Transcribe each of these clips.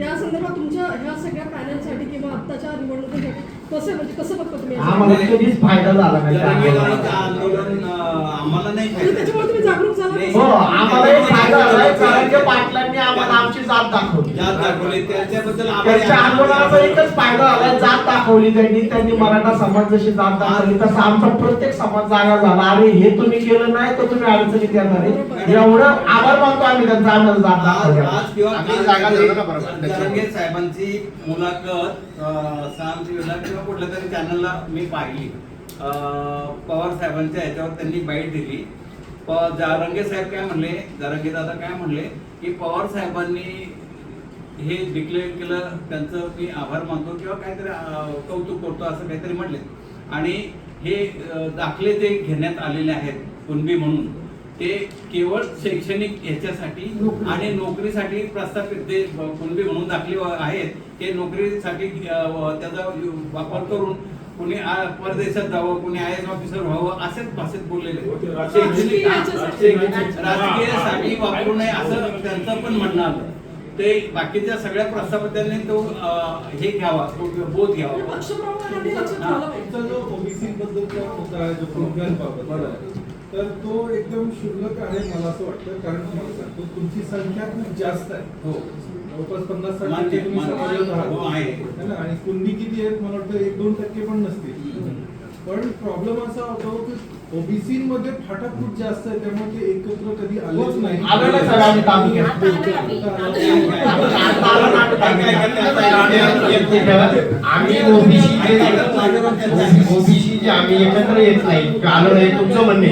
त्या संदर्भात तुमच्या ह्या सगळ्या पॅनलसाठी किंवा आत्ताच्या निवडणुकीसाठी कसं म्हणजे कसं बघता तुम्ही? आम्हाला कधीच फायदा झाला नाही त्या जरांगेकरांचं आंदोलनाचा. आंदोलन अं, आम्हाला नाही म्हणजे त्याच्यामुळे तुम्ही जागरूक झाला नाही. हो आम्हाला एक फायदा झालाय कारण की पाटलांनी आम्हाला आमची जात दाखवली. जात दाखवली. त्याच्याबद्दल त्यांच्या. आंदोलनाचा एकच फायदा जात दाखवली त्यांनी. त्यांनी मराठा समाज जशी जात दाखवली तसा आमचा प्रत्येक समाज जागा झाला. अरे हे तुम्ही केलं नाही तर तुम्ही अडचणीत येणार एवढं आभार मानतो आम्ही त्यांचा आम्हाला जात आज दाखवली साहेबांची मुलाखत अं, साम टीव्हीला किंवा कुठल्या तरी चॅनलला मी पाहिली. पवार साहेबांच्या ह्याच्यावर त्यांनी बाईट दिली. जारंगे साहेब काय म्हणले जारंगे दादा काय म्हणले की पवार साहेबांनी हे डिक्लेअर केलं त्यांचं मी आभार मानतो किंवा काहीतरी कौतुक करतो असं काहीतरी म्हणले. आणि हे दाखले जे घेण्यात आलेले आहेत कुणबी म्हणून ते केवळ शैक्षणिक ह्याच्यासाठी आणि नोकरीसाठी प्रस्थापित जे कुणबी म्हणून दाखले आहेत ते नोकरीसाठी त्याचा वापर करून कुणी परदेशात जावं कुणी आय एस ऑफिसर व्हावं असेच भाषेत बोललेले. शैक्षणिक राजकीय राजकीयसाठी वापरू नये असं त्यांचं पण म्हणणं आलं. ते बाकीच्या सगळ्या प्रस्थापितांनी तो हे घ्यावा तो बोध घ्यावा. तुमचा जो ओबीसी बद्दलचा मुद्दा आहे जो तर तो एकदम क्षुल्लक आहे मला असं वाटतं कारण तुम्हाला सांगतो तुमची संख्या खूप जास्त आहे. हो. जवळपास पन्नास साठ. हो, आहे. है? आणि कुंडी किती आहेत मला वाटतं एक दोन टक्के पण नसतील. पण प्रॉब्लेम असा होतो की ओबीसी मध्ये फाटाफूट जास्त आहे त्यामुळे ते एकत्र कधी आलेच नाही. आम्ही ओबीसी ओबीसी जे आम्ही एकत्र येत नाही. आलो नाही. तुमचं म्हणणे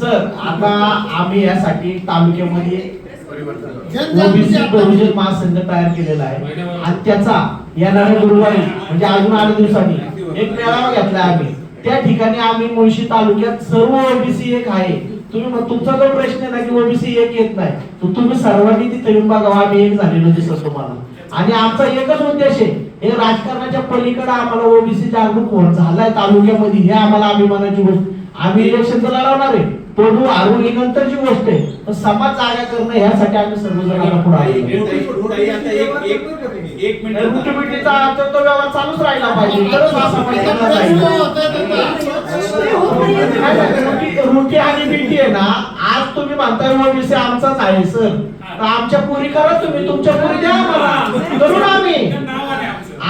सर आता आम्ही यासाठी तालुक्यामध्ये ओबीसी बहुजन महासंघ तयार केलेला आहे. आणि त्याचा येणाऱ्या गुरुवारी म्हणजे अजून आठ दिवसांनी एक मेळावा घेतला आम्ही. त्या ठिकाणी आम्ही मुळशी तालुक्यात सर्व ओबीसी एक आहे. तुम्ही मग तुमचा जो प्रश्न आहे ना की ओबीसी एक येत नाही तर तुम्ही सर्वांनी तिथे येऊन बघावं आम्ही एक झालेलो दिसत तुम्हाला. आणि आमचा एकच उद्देश आहे हे राजकारणाच्या पलीकडे आम्हाला ओबीसी जागरूक होऊन झालाय तालुक्यामध्ये हे आम्हाला अभिमानाची गोष्ट. आम्ही इलेक्शन तर लढवणार आहे. हारू ही नंतरची गोष्ट आहे. पण समाज जागा करणं ह्यासाठी आम्ही सर्वजण आता पुढे एक- मिनिट तो व्यवहार चालूच राहिला पाहिजे. तरच हा समाज रुटी- आणि बिटी आहे ना आज तुम्ही म्हणताय ओबीसी आमचाच आहे सर. तर आमच्या पुरी करा तुम्ही. तुमच्या पुरी द्या आम्हाला. करू ना आम्ही.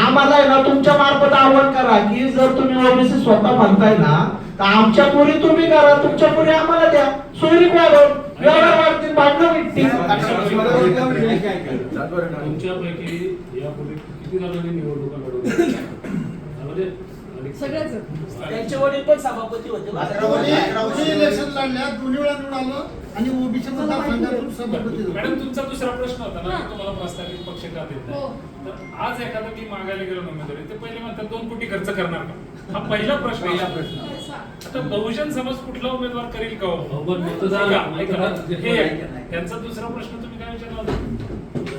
आम्हाला आहे ना तुमच्या मार्फत आव्हान करा की जर तुम्ही ओबीसी स्वतः म्हणताय ना आमच्या पुरी तुम्ही करा तुमच्या पुरी आम्हाला द्या. सोयरीक वाढव व्यवहार वाढतील भांडणं मिटतील. तुमच्यापैकी यापूर्वी किती जणांनी निवडणुका लढवल्या सगळ्याच त्यांचे वडील पण सभापती होते. इलेक्शन लढल्या दोन्ही वेळा निवडून आलं आणि ओबीसी मतदारसंघातून सभापती. मॅडम तुमचा दुसरा प्रश्न होता ना हा. तुम्हाला प्रस्तावित पक्ष का देत हो. नाही तर आज एखादा मी मागायला गेलो ना उमेदवारी ते पहिले म्हणतात दोन कोटी खर्च करणार का? हा पहिला प्रश्न आहे. प्रश्न. आता बहुजन समाज कुठला उमेदवार करील का हो? बहुमत मतदान- ऐका, ऐका. मतदान- हे आहे. त्यांचा दुसरा प्रश्न तुम्ही काय विचारला होता?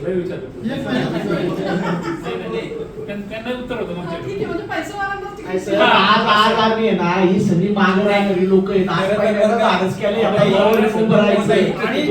लय विचारलं. नाही. नाही, नाही, नाही. त्यां- त्यांना उत्तर होतं ठीक आहे म्हणजे पैसेवाल्यांनाच नाही तिकीट सर, आज आज आम्ही आहे ना ही सगळी लोक आहेत आज केलं यावर उभं. आणि